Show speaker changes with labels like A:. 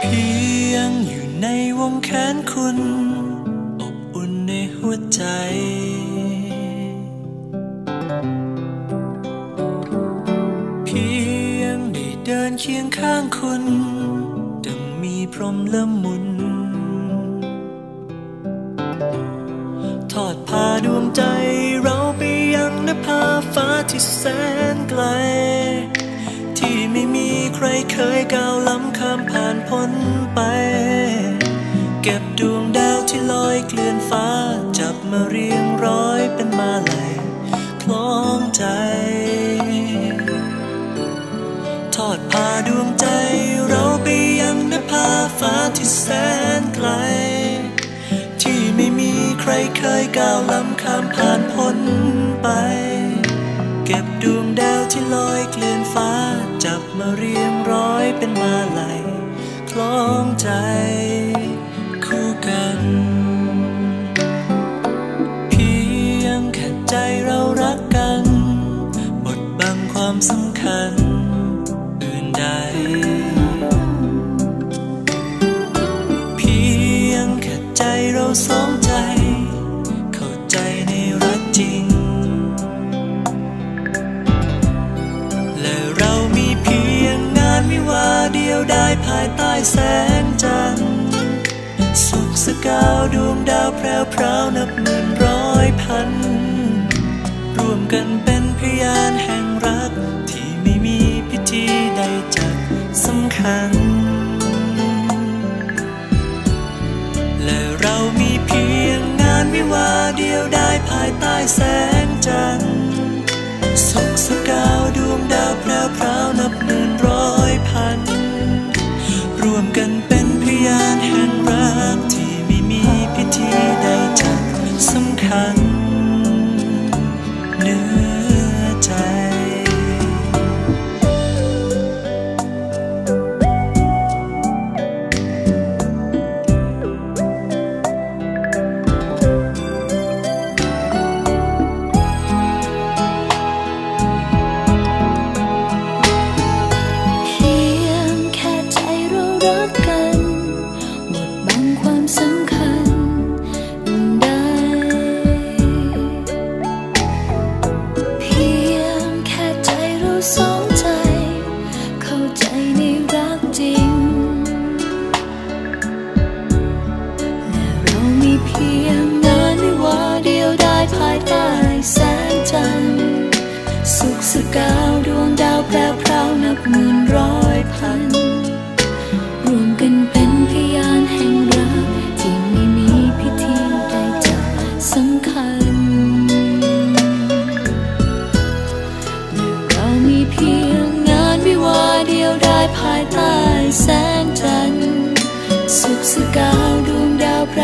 A: เพียงอยู่ในวงแขนคุณ อบอุ่นในหัวใจ เพียงได้เดินเคียงข้างคุณดังมีพรมละมุน ทอดพาดวงใจเราไปยังนภาฟ้าที่แสนไกล ที่ไม่มีใครเคยก้าวล้ำข้ามผ่านพ้นไป เก็บดวงดาวที่ลอยเกลื่อนฟ้า จับมาเรียงร้อยเป็นมาลัยคล้องใจ ทอดพาดวงใจ เราไปยังนภาฟ้าที่แสนไกล ที่ไม่มีใครเคยก้าวล้ำข้ามผ่าน มาเรียงร้อยเป็นมาลัยคล้องใจคู่กัน เพียงแค่ใจเรารักกันบดบังความสำคัญอื่นใด ดียวได้ภายใต้แสงจันทร์ สุขสกาวดวงดาวแพรวพราวนับหมื่นร้อยพัน รวมกันเป็นพยานแห่งรัก ที่ไม่มีพิธีใดจัดสำคัญ และเรามีเพียงงานวิวาเดียวได้ภายใต้แสงจันทร์ สุขสกาวดวงดาวแพรวพราวนับหมื่น
B: สุกาวดวงดาวแพรพราวนับหมื่นร้อยพัน รวมกันเป็นพยานแห่งรัก ที่ไม่มีพิธีใดจะสำคัญและเรามีเพียงงานวิวาเดียวได้ภายใต้แสงจันทร์สุขสกาวดวงดาวแพร